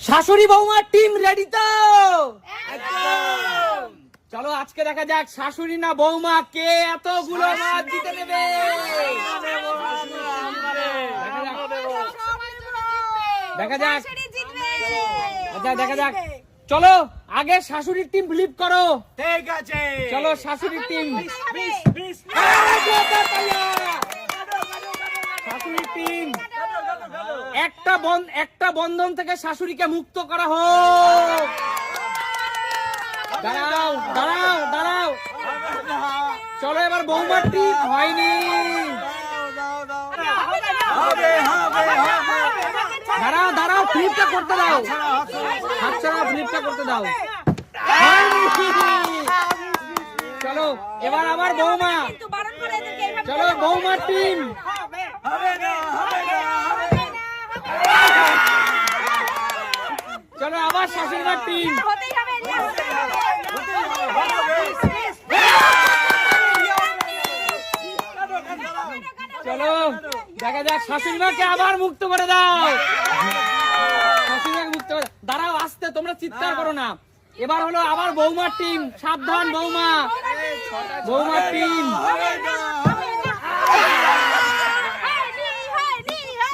শাশুড়ি বৌমার team ready তো? চলো আজকে দেখা যাক শাশুড়ি না বৌমা কে এতগুলো মাছ জিতে নেবে দেখা যাক। আচ্ছা দেখা যাক। চলো আগে শাশুড়ির টিম ফ্লিপ করো। ঠিক আছে। চলো শাশুড়ির টিম বিশ শাশুড়ির টিম একটা বন একটা বন্ধন থেকে শাশুড়িকে মুক্ত করা হোক। দাঁড়াও দাঁড়াও দাঁড়াও। চলো এবার বৌমার টিম হয়নি। দাঁড়াও দাঁড়াও ফ্লিপটা করতে দাও। হাত ছাড়া ফ্লিপটা করতে দাও। চলো, এবার আবার বৌমা। চলো, বৌমার টিম হবে না হবে না চলো আবার শাশুড়িমার টিম চলো দেখা যাক শাশুড়িমাকে আবার মুক্ত করে দাও। শাশুড়িমাকে মুক্ত করে দাঁড়াও আসতে তোমরা চিৎকার করো না। এবার হলো আবার বৌমার টিম সাবধান বৌমা। বৌমার টিম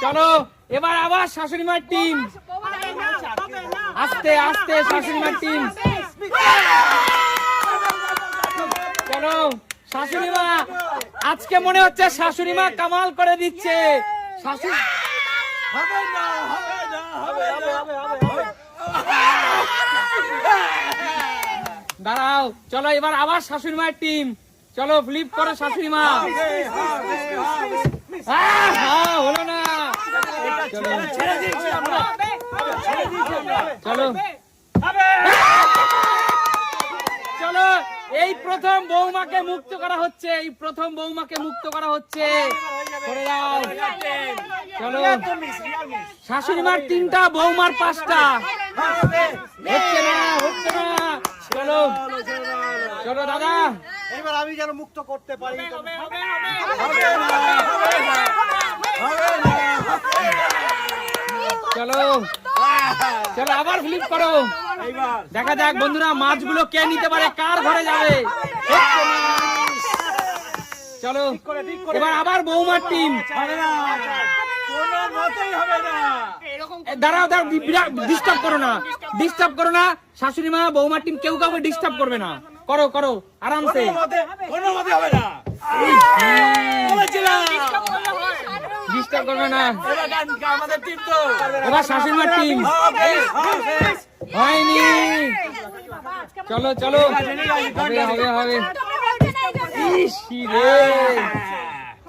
চলো। এবার আবার শাশুড়িমার টিম আস্তে আস্তে শাশুড়িমার টিম চলো শাশুড়ি মা আজকে মনে হচ্ছে শাশুড়ি মা কামাল করে দিচ্ছে। শাশুড়ি দাঁড়াও চলো এবার আবার শাশুড়ি মায়ের টিম চলো ফ্লিপ করো শাশুড়ি মা হ্যাঁ, হলো না। চলো। এই প্রথম বৌমাকে মুক্ত করা হচ্ছে। এই প্রথম বৌমাকে মুক্ত করা হচ্ছে। চলো। শাশুড়ি মার তিনটা বৌমার পাঁচটা। হচ্ছে না হচ্ছে না। চলো। চলো দাদা। এবার আমি যেন মুক্ত করতে পারি। চলো। চলো আবার ফ্লিপ করো। দেখা যাক বন্ধুরা মাছগুলো কে নিতে পারে কার ঘরে যাবে। চলো এবার আবার বৌমার টিম দাঁড়াও দাঁড়াও ডিস্টার্ব করো না। ডিস্টার্ব করো না। শাশুড়ি মা বৌমার টিম কেউ কাউকে ডিস্টার্ব করবে না। করো করো আরামসে। কোনো মতে হবে না। বলেছিলাম। ডিস্টার্ব করবে না। এবার আমাদের টিম তো। এবার শাশুড়ি মার টিম হবে হবে হয়নি। চলো চলো। হবে হবে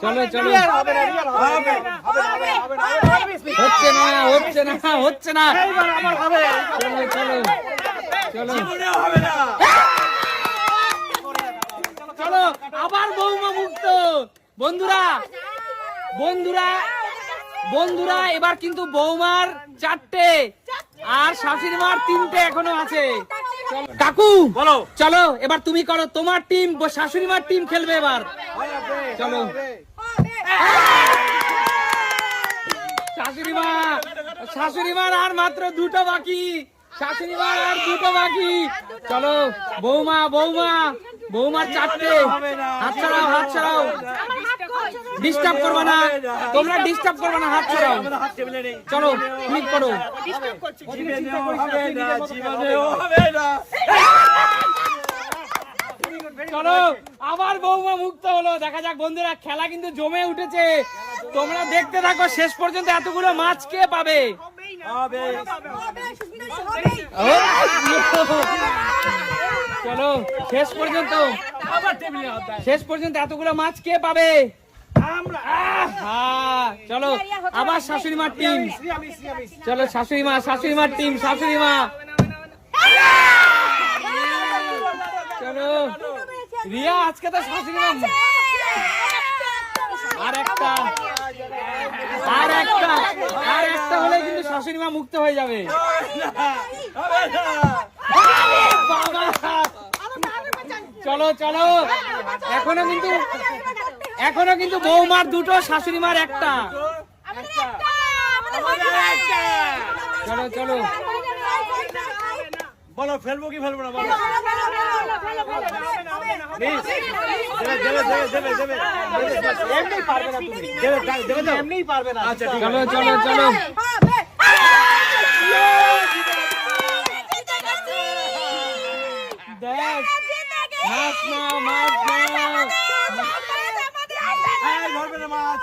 চলো চলো। হচ্ছে না হচ্ছে না হচ্ছে না। এইবার আমার হবে। চলো চলো। চলো। চলো আবার বৌমা মুক্ত। বন্ধুরা বন্ধুরা বন্ধুরা এবার কিন্তু বৌমার চারটে আর শাশুড়ি মার তিনটে এখনও আছে। কাকু বলো। চলো এবার তুমি করো তোমার টিম শাশুড়ি মার টিম খেলবে এবার। চলো। শাশুড়ি মা শাশুড়ি মার আর মাত্র দুটো বাকি। চলো, বৌমা বৌমা, বৌমার চারটে। হাত ছাড়াও হাত ছাড়াও। ডিস্টার্ব না। তোমরা ডিস্টার্ব না, হাত ছাড়াও। চলো করো। চলো, আবার বৌমা মুক্ত হলো। দেখা যাক, বন্ধুরা, খেলা কিন্তু জমে উঠেছে। তোমরা দেখতে থাকো, শেষ পর্যন্ত এতগুলো মাছ কে পাবে? চলো শেষ পর্যন্ত। শেষ পর্যন্ত এতগুলো মাছ কে পাবে? আমরা। চলো আবার শাশুড়ি মার টিম চলো শাশুড়ি মা শাশুড়ি মার টিম শাশুড়ি মা। চলো রিয়া আজকে তো শাশুড়ি মা। আর একটা। আর একটা আর একটা হলে কিন্তু শাশুড়ি মা মুক্ত হয়ে যাবে। চলো চলো। এখনও কিন্তু এখনও কিন্তু বৌমার দুটো শাশুড়ি মার একটা চলো চলো। বলো ফেলব কি ফেলব না বলো মিস দেবে দেবে দেবে দেবে দেবে এমনি পারবে না তুমি দেবে দেবে তো এমনিই পারবে না আচ্ছা ঠিক চলো আছে চলো চলো দেখ মাছ নাও মাছ নাও এই ধরবে না মাছ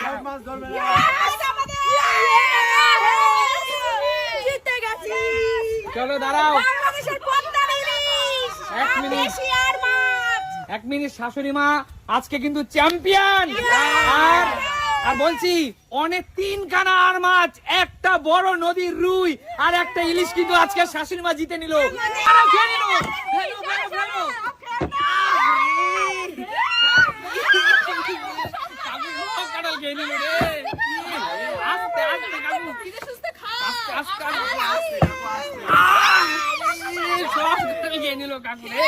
সব মাছ ধরবে না চলো দাঁড়াও। এক মিনিট। এক মিনিট শাশুড়ি মা আজকে কিন্তু চ্যাম্পিয়ন। আর আর বলছি অনেক তিন খানা আর মাছ একটা বড় নদীর রুই আর একটা ইলিশ কিন্তু আজকে শাশুড়ি মা জিতে নিল আরে খেয়ে নিল ফেলো, ফেলো, ফেলো। কাকু সব কাঁঠাল খেয়ে নিল রে। আস্তে, আস্তে, কাকু। আস্তে, আস্তে, আস্তে। আহ! সব কাঁঠাল খেয়ে নিল কাকু রে।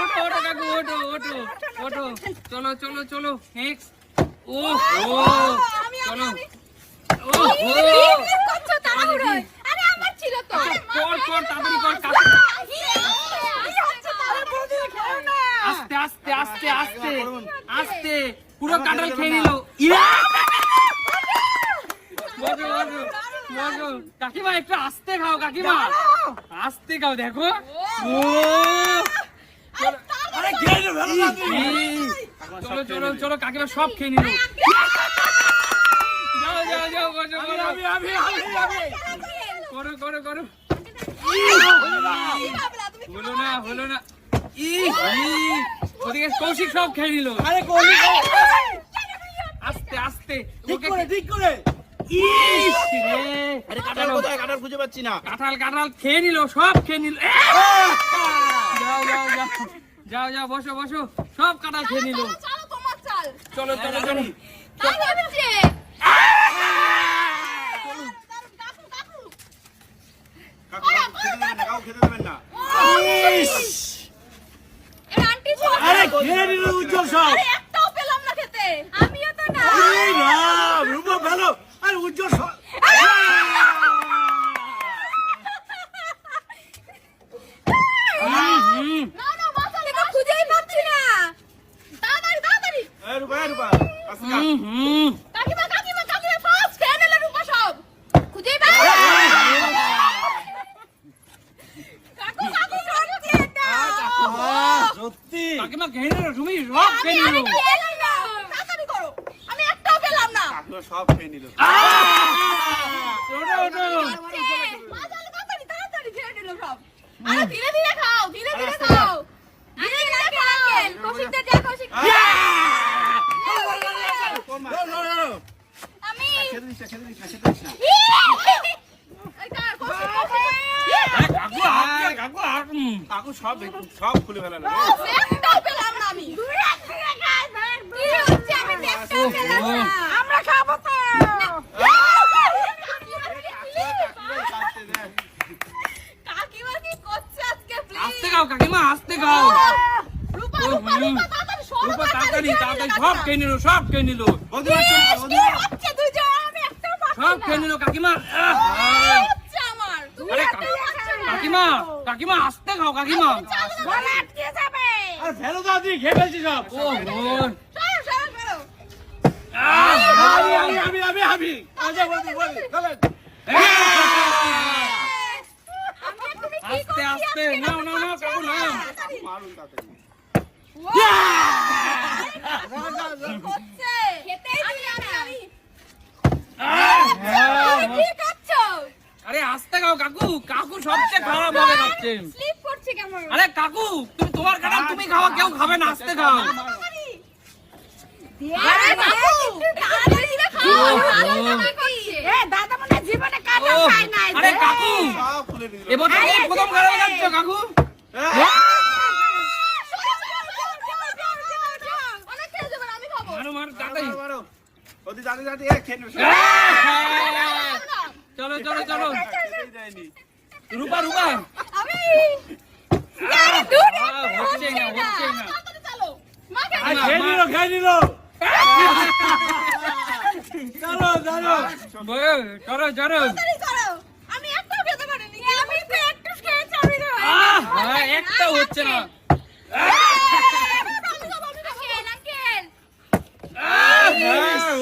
ওঠো ওঠো কাকু ওঠো ওঠো ওঠো। চলো চলো চলো নেক্সট ও ও চলো। ও ও। কর কর তাড়াতাড়ি কর কাকু। আস্তে আস্তে আস্তে আস্তে আস্তে। পুরো কাঁঠাল খেয়ে নিল। ইয়া! বসো বসো কাকিমা একটু আস্তে খাও কাকিমা। আস্তে খাও দেখো। ও। আরে চলো চলো চলো কাকিমা সব খেয়ে নিল। যাও যাও যাও বসো বসো। আমি আমি আমি আমি করো করো করো। হলো না হলো না। ই ই, ওদিকে কৌশিক সব খেয়ে নিল। আরে আস্তে আস্তে। ঠিক করে ঠিক করে। আরে কোথায়? খুঁজে পাচ্ছি না। কাঁঠাল কাঁঠাল খেয়ে নিল সব খেয়ে নিল! যাও যাও যাও। যাও যাও বসো বসো। সব কাঁঠাল খেয়ে নিল। চলো চলো চলো। খেতে দেবেন না কাকু খেতে দেবেন না। আরে খেয়ে নিল উজ্জ্বল সব। একটাও পেলাম না খেতে। আমিও তো না। রূপা ভালো। আরে উজ্জ্বল সত্যি কাকিমা তুমি সব খেয়ে আমি নিল একটাও পেলাম না। কাকু সব খেয়ে নিল ওঠো ওঠো বাঁচালে তাড়াতাড়ি তাড়াতাড়ি খেয়ে নিল সব আরে ধীরে ধীরে খাও ধীরে ধীরে খাও ধীরে ধীরে খাও কৌশিকদের যা কৌশিক আমি খেতে দিস না, খেতে দিস না, খেতে দিস না। এই কার কৌশিক এ, কাকু আর কাকু আর হুম। কাকু সব সব খুলে ফেলালো রে। একটাও পেলাম না আমি কি হচ্ছে আমি একটাও পেলাম না আমরা খাব তো কাকিমা কি করছে আজকে আস্তে প্লিজ খাও কাকিমা আস্তে খাও রূপা তাড়াতাড়ি তাড়াতাড়ি সব খেয়ে নিল সব খেয়ে নিল। আমি সব খেয়ে নিল কাকিমা। আরে কাকিমা কাকিমা আস্তে খাও কাকিমা। আরে ফেলো দাও তুই খেয়ে ফেলছি সব। ও আমি আমি আমি আমি। আমি আচ্ছা বৌদি বৌদি চলেন আমি এক্ষুনি কি আস্তে আস্তে নাও নাও নাও কাকু নাও। মারুন তাড়াতাড়ি আহ, হ্যাঁ, আরে আস্তে খাও কাকু। কাকু সবচেয়ে খারাপ ভাবে খাচ্ছেন করছে। কেমন আরে কাকু তুমি তোমার কাঁঠাল তুমি খাওয়া কেউ খাবে না আস্তে খাও। আরে দাদা জীবনে কাটা খায় নাই আরে কাকু! এবছর প্রথম খারাপ খাচ্ছ কাকু। খেয়ে নেবে আহ, চলো চলো চলো। রূপা রূপা। হচ্ছেই না খেয়ে নিল খেয়ে নিল। চলো চলো। চলো করো। আমি একটাও খেতে পারিনি। আমি তো একটু খেয়েছি আমি তো হ্যাঁ, একটা হচ্ছে না।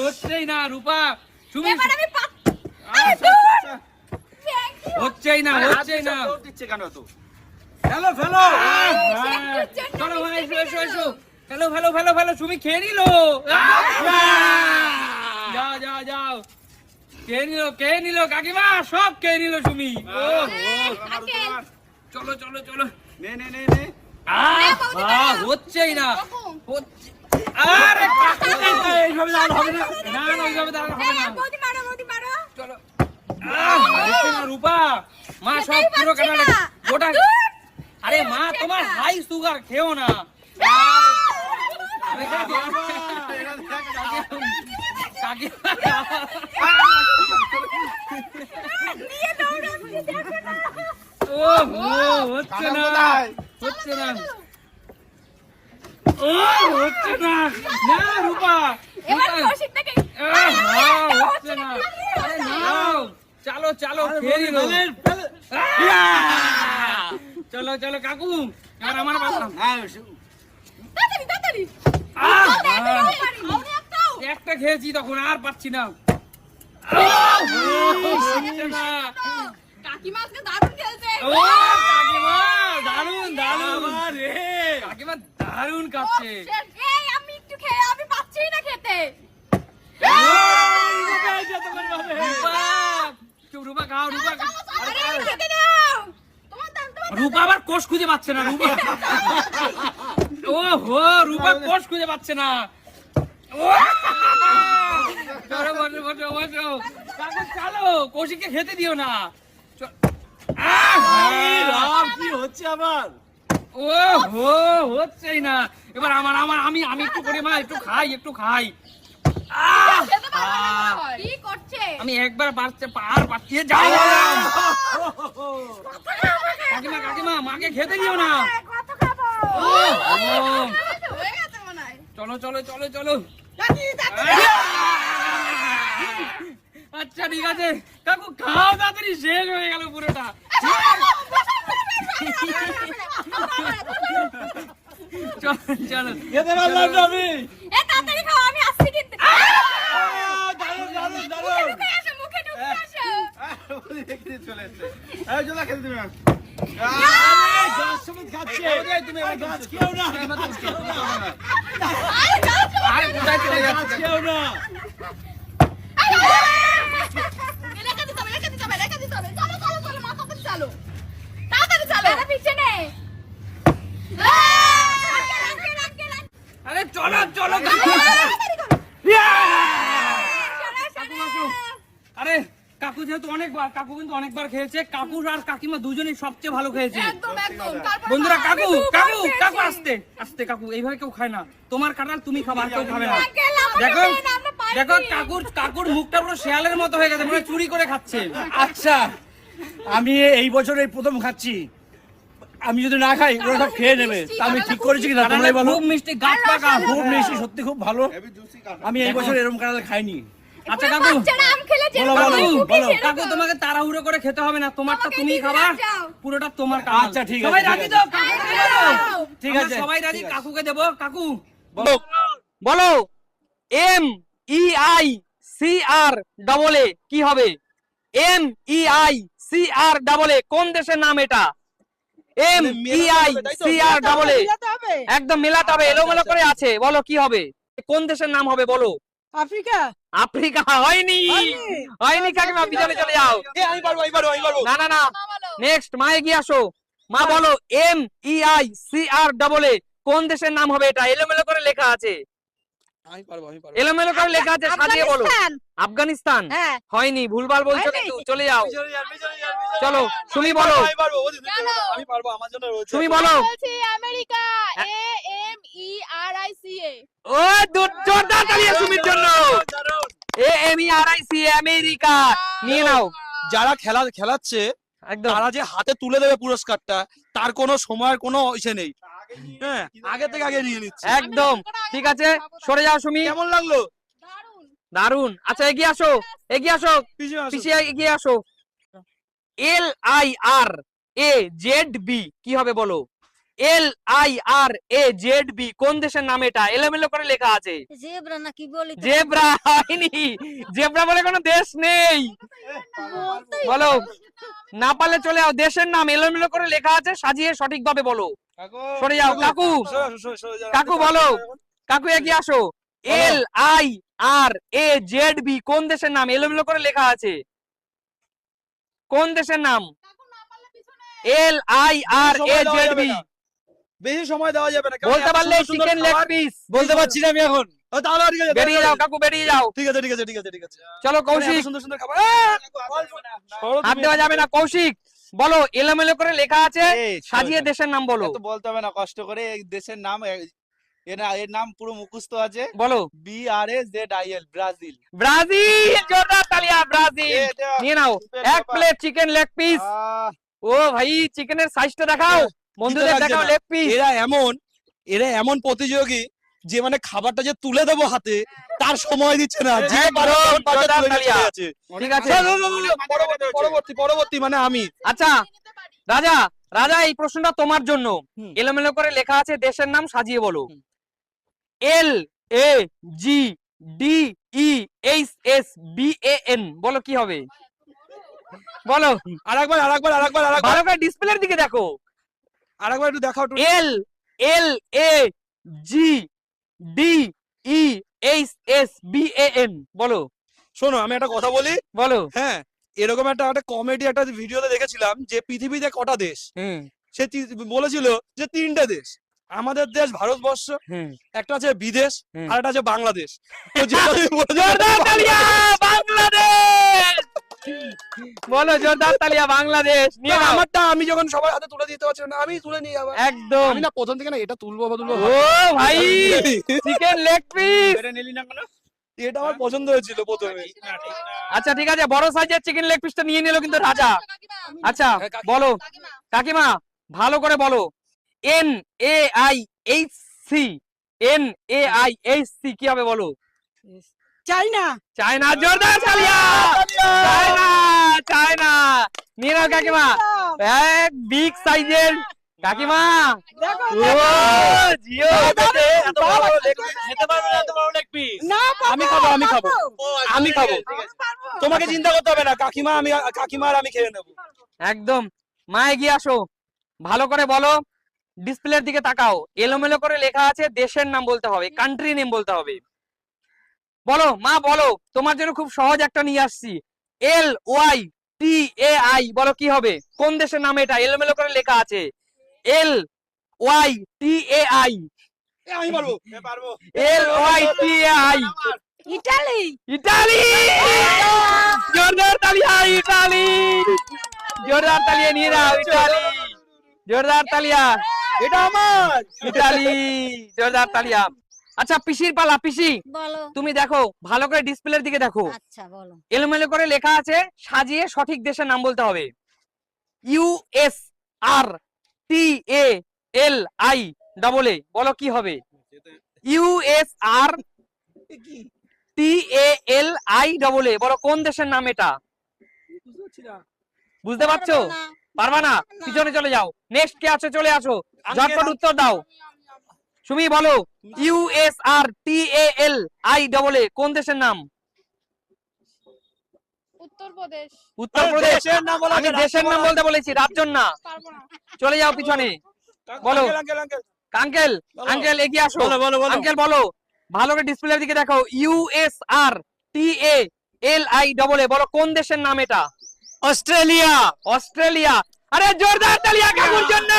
হচ্ছেই না রূপা। তুমি ইউ হচ্ছেই না হচ্ছেই না। দিচ্ছে কেন তো ফেলো ফেলো। চলো ভাই এসো এসো এসো। ফেলো ফেলো ফেলো ফেলো সুমি খেয়ে নিল। যাও যাও যাও খেয়ে নিল খেয়ে নিল কাকিমা সব খেয়ে নিল ও চলো চলো চলো নে নে হচ্ছেই না হচ্ছে আরে এইভাবে দাঁড়ানো হবে না না না ওইভাবে দাঁড়ানো হবে না বৌদি মারো বৌদি মারো চলো আহ, রূপা মা সব পুরো গোটা আরে মা তোমার হাই সুগার খেও না হচ্ছে না হচ্ছে না ও হচ্ছে না রূপা হচ্ছে না চালো চালো খেয়ে চলো চলো কাকু আর আমার বাবা হ্যাঁ তাড়াতাড়ি তাড়াতাড়ি। একটা খেয়েছি তখন আর পাচ্ছি না। কাকিমা আজকে দারুণ। খেলছে ও কাকিমা কাকিমা এই আমি একটু খেয়ে আমি পাচ্ছি না খেতে রূপা আবার কোষ খুঁজে পাচ্ছে না, রূপা। ও হো, রূপা কোষ খুঁজে পাচ্ছে না! চলো, কৌশিককে খেতে দিও না! কি হচ্ছে আবার ও হো হচ্ছেই না। এবার আমার আমার আমি আমি একটু করে মা একটু খাই একটু খাই আমি একবার পার পাঠিয়ে যাও কাকিমা কাকিমা মাকে খেতে দিও না হয়। চলো চলো চলো চলো। আচ্ছা ঠিক আছে। কাকু খাও তাড়াতাড়ি শেষ হয়ে গেল পুরোটা। চলো চলো। খেতে পারলাম আমি এ তাড়াতাড়ি খাও আমি আসছি কিন্তু। চলে এসছে। এই চলে খেতে দিবে তুমি গাছ খেও না গাছ খেও না আরে চলো চলে। আরে কাকু যেহেতু অনেকবার কাকু কিন্তু অনেকবার খেয়েছে। কাকু আর কাকিমা দুজনেই সবচেয়ে ভালো খেয়েছে। একদম একদম। তারপর বন্ধুরা কাকু কাকু কাকু আসতে আসতে কাকু এইভাবে কেউ খায় না। তোমার কাঁঠাল তুমি খাবার কেউ খাবে না। দেখো। দেখো কাকুর কাকুর মুখটা পুরো শেয়ালের মতো হয়ে গেছে মনে চুরি করে খাচ্ছে। আচ্ছা আমি এই বছর এই প্রথম খাচ্ছি। আমি যদি না খাই ওরা সব খেয়ে নেবে। তা আমি ঠিক করেছি কিনা তোমরাই বলো। খুব মিষ্টি গাছ পাকা। খুব মিষ্টি সত্যি খুব ভালো। আমি এই বছর এরকম কাঁঠাল খাইনি। আচ্ছা কাকু। কাকু তোমাকে তাড়াহুড়ো করে খেতে হবে না। তোমারটা তুমি খাবা। পুরোটা তোমার আচ্ছা, ঠিক আছে, সবাই রাজি তো? ঠিক আছে, সবাই রাজি কাকুকে দেবো? কাকু। বলো। বলো। M E I C R double A কি হবে? M E I C R double A কোন দেশের নাম এটা? M E I C R double A. একদম মেলাতে হবে এলোমেলো করে আছে। বলো কি হবে? কোন দেশের নাম হবে বলো। আফ্রিকা? আফ্রিকা হয়নি। হয়নি? কাকিমা পিছনে চলে যাও। আমি পারব আমি পারব আমি পারব। না না না। নেক্সট মা এগিয়ে আসো মা বলো। M E I C R double A কোন দেশের নাম হবে এটা এলোমেলো করে লেখা আছে আমি পারব আমি পারব এলোমেলো করে লেখা আছে সাজিয়ে বলো আফগানিস্তান। হ্যাঁ হয়নি ভুলভাল বলছো কিন্তু চলে যাও চলো তুমি বলো আমি পারব চলো। আমি পারব আমার জন্য তুমি বলো America A E R I C A ও জোরদার তালিয়া সুমির জন্য। A M E R I C America. নিয়ে নাও। যারা খেলা খেলাচ্ছে একদম। তারা যে হাতে তুলে দেবে পুরস্কারটা তার কোনো সময়ের কোনো ইসে নেই। হ্যাঁ আগে থেকে আগে নিয়ে নিচ্ছে। একদম। ঠিক আছে সরে যাও সুমি কেমন লাগল? দারুণ দারুণ আচ্ছা এগিয়ে আসো। এগিয়ে আসো। পিছিয়ে এগিয়ে আসো। L I R A Z B কি হবে বলো? L I R A Z B কোন দেশের নাম এটা? এলোমেলো করে লেখা আছে। জেব্রা না কি বলি জেব্রা হয়নি। জেব্রা বলে কোনো দেশ নেই। বলো না। পারলে চলে যাও। দেশের নাম এলোমেলো করে লেখা আছে সাজিয়ে সঠিকভাবে বলো। সরে যাও কাকু। কাকু। বলো। কাকু এগিয়ে আসো। L I R A Z B কোন দেশের নাম? এলোমেলো করে লেখা আছে। কোন দেশের নাম? L I R A Z B. বেশি সময় দেওয়া যাবে না বলতে পারলে চিকেন লেগ পিস বলতে পারছি না আমি এখন। তাহলে ঠিক আছে বেরিয়ে যাও কাকু বেরিয়ে যাও। ঠিক আছে ঠিক আছে ঠিক আছে ঠিক আছে। চলো কৌশিক। সুন্দর সুন্দর খাবার হাত দেওয়া যাবে না কৌশিক। বলো এলোমেলো করে লেখা আছে এই, সাজিয়ে দেশের নাম বলো। বলতে হবে না কষ্ট করে দেশের নাম এ- এর না- এর নাম পুরো মুখস্থ আছে। বলো। B R S Z I L Brazil. Brazil জোরদার তালিয়া ব্রাজিল। নিয়ে নাও এক প্লেট চিকেন লেগ পিস ও ভাই চিকেনের সাইজটা দেখাও। বন্ধুদের দেখাও লেগ পিস। এরা এমন এরা এমন প্রতিযোগী যে মানে খাবারটা যে তুলে দেবো হাতে তার সময় দিচ্ছে না। যে। ঠিক আছে। পরবর্তী মানে আমি। আচ্ছা রাজা রাজা এই প্রশ্নটা তোমার জন্য। এলোমেলো করে লেখা আছে দেশের নাম সাজিয়ে বলো। L A G D E H S B A N বলো কি হবে? বলো। আর আরেকবার আরেকবার আরেকবার। আরেকবার করে ডিসপ্লের দিকে দেখো। আরেকবার একটু দেখাও L L A G D E H S B A N. বলো। শোনো আমি একটা কথা বলি। বলো। হ্যাঁ এরকম একটা একটা কমেডি একটা ভিডিওতে দেখেছিলাম যে পৃথিবীতে কটা দেশ? সে বলেছিল যে তিনটা দেশ। আমাদের দেশ ভারতবর্ষ হুম। একটা আছে বিদেশ আর একটা আছে বাংলাদেশ। তো বাংলাদেশ! বলো জোরদার তালিয়া বাংলাদেশ নিয়ে আমারটা আমি যখন সবার হাতে তুলে দিতে পারছি না আমি তুলে নিয়ে যাব একদম। আমি না প্রথম থেকে না এটা তুলবো বা তুলবো ও ভাই চিকেন লেগ পিস এটা নিলি না কেন? এটা আমার পছন্দ হয়েছিল প্রথমে। আচ্ছা ঠিক আছে বড় সাইজের চিকেন লেগ পিসটা নিয়ে নিল কিন্তু রাজা। আচ্ছা হ্যাঁ, বলো। কাকিমা। ভালো করে বলো। N A I H C N A I H C কি হবে বলো? চায়না জোরদার তালিয়া চায়না চায়না নিয়ে নাও কাকিমা। এক বিগ সাইজের কাকিমা। জিও এত বড় খেতে পারবে না, এত বড় leg piece। না আমি খাব আমি খাব। আমি খাব। তোমাকে চিন্তা করতে হবে না কাকিমা আমি কাকিমার আমি খেয়ে নেব। একদম। মা এগিয়ে আসো। ভালো করে বলো ডিসপ্লের দিকে তাকাও। এলোমেলো করে লেখা আছে দেশের নাম বলতে হবে কান্ট্রি নেম বলতে হবে। বলো মা বলো তোমার জন্য খুব সহজ একটা নিয়ে আসছি। এল ওয়াই টি এ আই বলো কি হবে? কোন দেশের নাম এটা? এলোমেলো করে লেখা আছে। L Y T A I আমি পারব L Y T A I Italy. Italy! জোরদার তালিয়া ইটালি! জোরদার তালিয়া নিয়ে ইটালি! জোরদার তালিয়া এটা আমার! ইটালি! জোরদার তালিয়া আচ্ছা পিসির পালা পিসি। তুমি দেখো ভালো করে ডিসপ্লের দিকে দেখো। আচ্ছা বলো। এলোমেলো করে লেখা আছে সাজিয়ে সঠিক দেশের নাম বলতে হবে। U S R T A L I double A বলো কি হবে? U S R T A L I double A বলো কোন দেশের নাম এটা? বুঝতে পারছ? পারবা না। পিছনে চলে যাও। নেক্সট কে আছে চলে আসো। ঝটপট উত্তর দাও। সুমি বলো U S R T A L I double A কোন দেশের নাম? উত্তরপ্রদেশ। উত্তরপ্রদেশ। দেশের নাম বলা আমি দেশের নাম বলতে বলেছি রাজ্যের না। চলে যাও পিছনে। বলো। Uncle, uncle, uncle. আঙ্কেল বলো। আঙ্কেল এগিয়ে আসো। বলো বলো বলো। আঙ্কেল বলো। ভালো করে ডিসপ্লের দিকে দেখো টি A L I double A বলো কোন দেশের নাম এটা? অস্ট্রেলিয়া। অস্ট্রেলিয়া। আরে জোরদার তালিয়া কাকুর জন্য।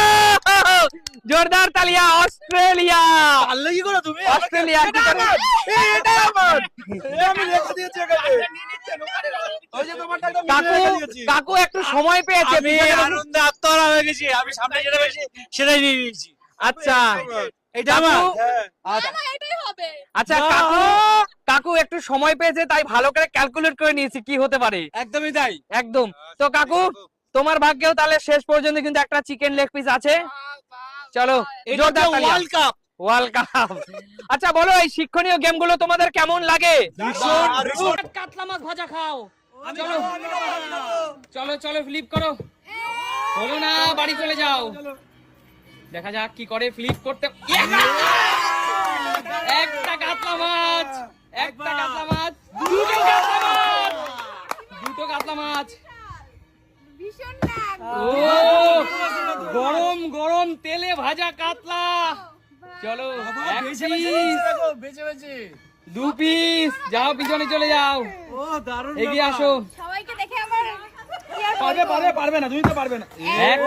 জোরদার তালিয়া অস্ট্রেলিয়া। পারলে কি করে তুমি? অস্ট্রেলিয়া কি করে? এই, এটা আমার। আমি রেখে দিয়েছি এখানে। ওই যে তোমারটা একদম কাকু কাকু একটু সময় পেয়েছে। আমি আনন্দে আত্মহারা হয়ে গেছি। আমি সামনে যেটা পেয়েছি সেটাই নিয়ে নিয়েছি। আচ্ছা এটা আমার। কাকু- হ্যাঁ। না এটাই হবে। আচ্ছা কাকু কাকু একটু সময় পেয়েছে তাই ভালো করে ক্যালকুলেট করে নিয়েছি কি হতে পারে? একদমই তাই। একদম। তো কাকু। তোমার ভাগ্যেও তাহলে শেষ পর্যন্ত কিন্তু একটা চিকেন লেগ পিস আছে। চলো ওয়ার্ল্ড কাপ ওয়ার্ল্ড কাপ আচ্ছা বলো এই শিক্ষণীয় গেমগুলো তোমাদের কেমন লাগে? কাতলা মাছ ভাজা খাও। চলো। চলো চলো ফ্লিপ করো। বলো না বাড়ি চলে যাও। দেখা যাক কি করে ফ্লিপ করতে একটা কাতলা মাছ। একটা কাতলা মাছ। দুটো কাতলা মাছ। দুটো কাতলা মাছ। গরম গরম তেলে ভাজা কাতলা। চলো। দু পিস। যাও পিছনে চলে যাও। এগিয়ে আসো। সবাইকে দেখে আমার পারবে পারবে পারবে না তুমি তো পারবে না। এক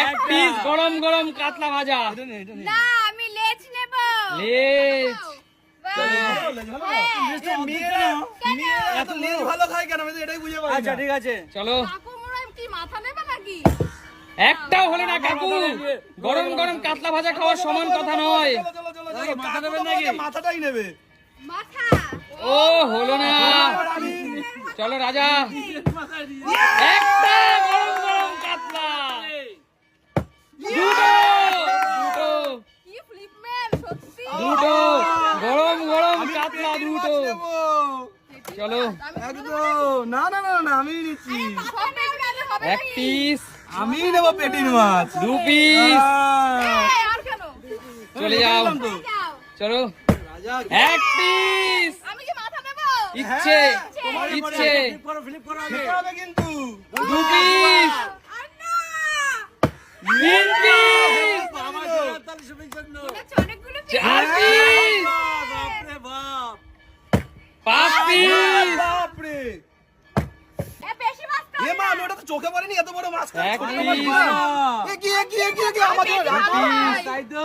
এক পিস গরম গরম কাতলা ভাজা। নে, এটা নে। না আমি লেজ নেব। লেজ। এত লেজ ভালো খায় কেন আমি তো এটাই বুঝে পাই আচ্ছা ঠিক আছে চলো কাকু কি মাথা নেবে নাকি একটাও হলো না কাকু গরম গরম কাতলা ভাজা খাওয়ার সমান কথা নয় চলো চলো চলো চলো মাথা নেবে নাকি মাথাটাই নেবে মাথা ও হলো না চলো রাজা একটা গরম গরম কাতলা দুটো দুটো। গরম কাতলা দুটো চলো। না না না না আমি নিচ্ছি এক পিস আমি নেব পেটির মাছ। দু পিস এই, আর কেন? চলে যাও। চলো। এক পিস আমি কি মাথা নেব? ইচ্ছে। ইচ্ছে। ফ্লিপ করো ফ্লিপ করো। আগে হবে কিন্তু। দু পিস তিন পিস আমার জন্য। এটা হচ্ছে অনেকগুলো piece। চার পিস বাপরে বাপ। পাঁচ পিস বাপরে। এ, বেশি মাছ তো এ মা আমি ওটা তো চোখে পড়েনি এত বড় মাছ এক ছোট piece। মাছ না। এ কি এ কি এ কি এ কি আমাদের তাই তো।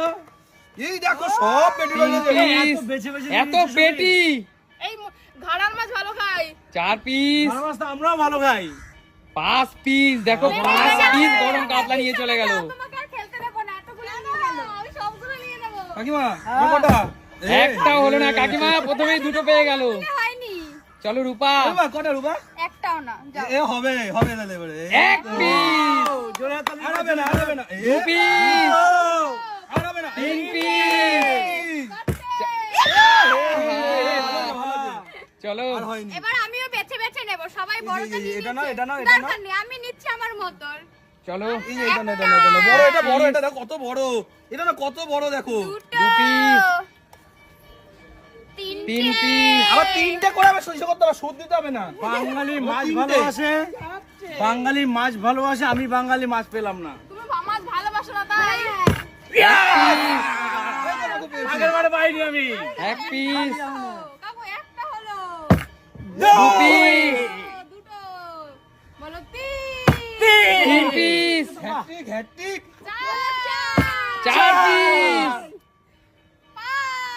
এই দেখো সব পেটি এত পেটি। এই ম- মাছ ভালো খাই। চার পিস। মাছ তো আমরাও ভালো খাই। পাঁচ পিস। দেখো পাঁচ পিস গরম কাতলা নিয়ে চলে গেল তোমাকে আর খেলতে দেবো না এতগুলো নিয়ে গেল আমি সবগুলো নিয়ে নেব কাকিমা কটা একটাও হলো না কাকিমা প্রথমেই দুটো পেয়ে গেল চলো রূপা রূপা কটা রূপা একটাও না এ হবে হবে তাহলে এবারে এক পিস জোরে হাততালি আর হবে না আর হবে না দু পিস আর হবে না তিন পিস চলো এবার আমিও বেছে বেছে নেব সবাই বড় এটা নাও, এটা নাও, এটা নাও। আমি নিচ্ছি আমার মতন চলো। বড় এটা বড় এটা দেখো কত বড়। এটা না কত বড় দেখো। দু piece। তিন পিস আবার তিনটে করে আবার সহ্য করতে হবে সুদ দিতে হবে না। বাঙালি মাছ ভালোবাসে। বাঙালি মাছ ভালোবাসে আমি বাঙালি মাছ পেলাম না। তুমি মাছ ভালোবাসো না তাই। আগের বারে পাইনি আমি। এক পিস কাকু একটা হলো। দু পিস দুটো বলো তিন তিন পিস হ্যাট্রিক হ্যাট্রিক চার চার পিস।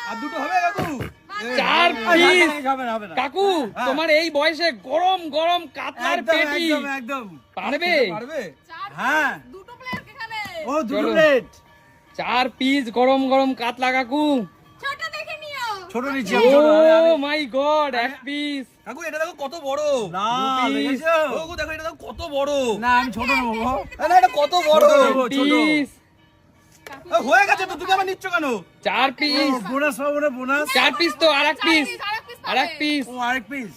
আর দুটো হবে কাকু? চার পিস। হবে না হবে না। কাকু তোমার এই বয়সে গরম গরম কাতলার পেটি। একদম পারবে? পারবে? হ্যাঁ। দুটো প্লেয়ার ও দুটো প্লেট চার পিস গরম গরম কাতলা কাকু। ছোট নিচ্ছি ও মাই গড এক পিস কাকু এটা দেখো কত বড়। না কাকু দেখো এটা দেখো কত বড়। না আমি ছোট নেব না এটা কত বড়? ছোট। পিস হয়ে গেছে তো তুমি আবার নিচ্ছ কেন? চার পিস বোনাস পাবো না বোনাস চার পিস তো আর এক পিস আর এক পিস ও আরেক পিস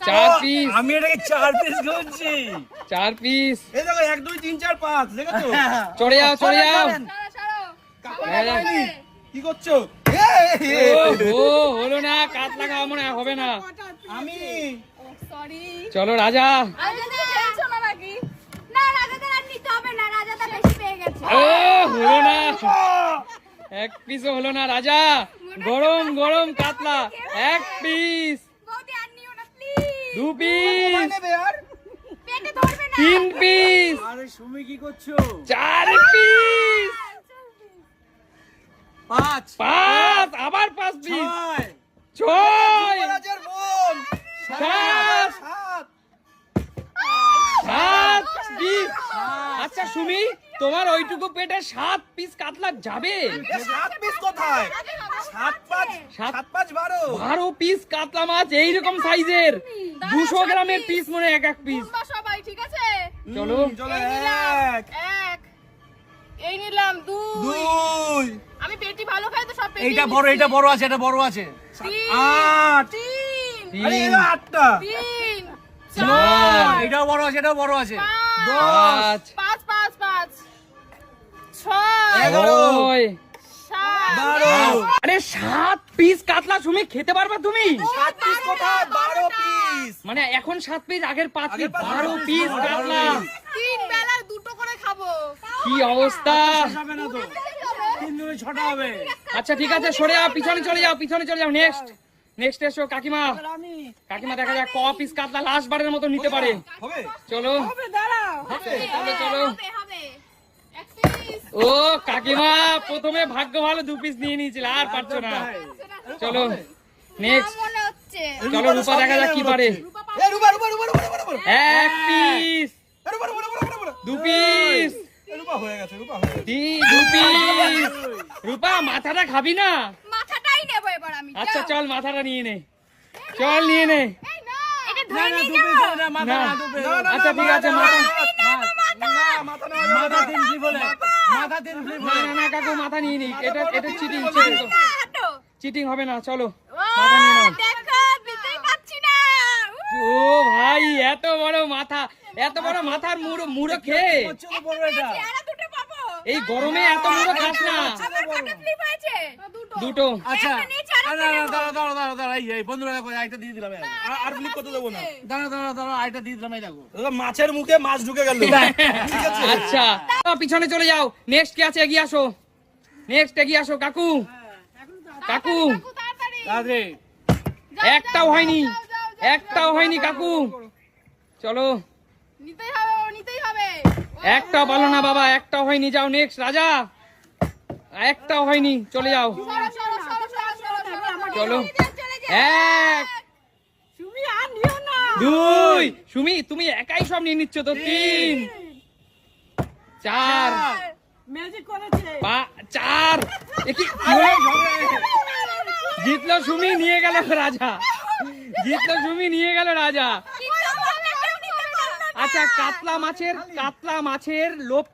চার পিস আমি এটাকে চার পিস করছি। চার পিস এই দেখো এক দুই তিন চার পাঁচ দেখেছ? চড়ে যাও চড়ে যাও। সরো। কাকু হ্যাঁ, হ্যাঁ। কি করছ? ও হলো না কাতলা খাওয়া মনে হবে না। আমি। চলো রাজা। রাজাদা না নাকি? না রাজাদা আর নিতে হবে না রাজাদা বেশি পেয়ে গেছে। ও হলো না। এক পিসও হলো না রাজা। গরম গরম কাতলা। এক পিস দু পিস নেবে আর? পেটে ধরবে না। তিন পিস আরে সুমি কি করছ? চার পিস পাঁচ। পাঁচ আবার পাঁচ পিস ছয়। সাত। সাত। পিস আচ্ছা সুমি তোমার ওইটুকু পেটে সাত পিস কাতলা যাবে? সাত পিস কোথায়? সাত পাঁচ সাত সাত পাঁচ বারো। বারো পিস কাতলা মাছ এইরকম সাইজের। দুশো গ্রামের পিস। মনে এক এক পিস। সবাই ঠিক আছে? চলো। চলো এক। এই নিলাম দুই। দুই। আমি পেটি ভালো খাই তো সব পেটি এইটা বড় এইটা বড় আছে এটা বড় আছে। তিন আট। তিন। আরে এটা আটটা। তিন চার। এটা বড় আছে এটাও বড় আছে। পাঁচ। পাঁচ পাঁচ পাঁচ। ছয়। এগারো। বারো। আরে সাত পিস কাতলা সুমি খেতে পারবা তুমি? সাত পিস কোথায়? বারো পিস মানে এখন সাত পিস আগের পাঁচ পিস বারো পিস, কাতলা। তিন বেলার দুটো করে খাব। কি অবস্থা? হবে না তো। তিন দুই ছটা হবে। আচ্ছা ঠিক আছে সরে যাও পিছনে চলে যাও পিছনে চলে যাও। নেক্সট নেক্সট এসো কাকিমা। কাকিমা দেখা যাক ক পিস কাতলা লাস্ট বারের মতো নিতে পারে। চলো। চলো চলো হবে হবে এক পিস ও কাকিমা প্রথমে ভাগ্য ভালো দু পিস নিয়ে নিয়েছিল আর পারছ না। চলো নেক্সট চলো রূপা দেখা যাক কি পারে। এক পিস দু পিস রূপা মাথাটা খাবি না? মাথাটাই নেব এবার আমি আচ্ছা চল মাথাটা নিয়ে নে। চল নিয়ে নে। আচ্ছা ঠিক আছে মাথা মাথা দিন ফ্লিপ বলে? মাথা। দিন ফ্লিপ বলে? না না কাকু মাথা নিয়ে নি। এটা এটা চিটিং চিটিং চিটিং হবে না চলো। ও মাথা নিয়ে নাও। দেখো দিতেই পাচ্ছি না। ও ভাই এত বড় মাথা। এত বড় মাথার মুড়ো মুড়ো খেয়ে। এই গরমে এত মুড়ো খাস না। দুটো। দুটো। আচ্ছা। দাঁড়া দাঁড়া দাঁড়া দাঁড়া এই এই বন্ধুরা দেখো আইটা দিয়ে দিলাম আর- ফ্লিপ করতে দেবো না? দাঁড়া দাঁড়া দাঁড়া আইটা দিয়ে দিলাম এই দেখো। মাছের মুখে মাছ ঢুকে গেল। আচ্ছা পিছনে চলে যাও। নেক্সট কি আছে এগিয়ে আসো। নেক্সট এগিয়ে আসো কাকু। কাকু। কাকু, তাড়াতাড়ি। তাড়াতাড়ি। একটাও হয়নি। একটাও হয়নি কাকু। চলো। নিতেই হবে বাবা, নিতেই হবে একটাও ভালো না বাবা একটাও হয়নি, যাও নেক্সট রাজা। একটাও হয়নি, চলে যাও। চলো। এক। দুই। সুমি, তুমি একাই সব নিয়ে নিচ্ছ তো, তিন। চার। চার। জিতলো সুমি, নিয়ে গেল রাজা। জিতলো সুমি, নিয়ে গেল রাজা কিন্তু বললে কেউ নিতে পারল না। আচ্ছা কাতলা মাছের কাতলা মাছের লোভ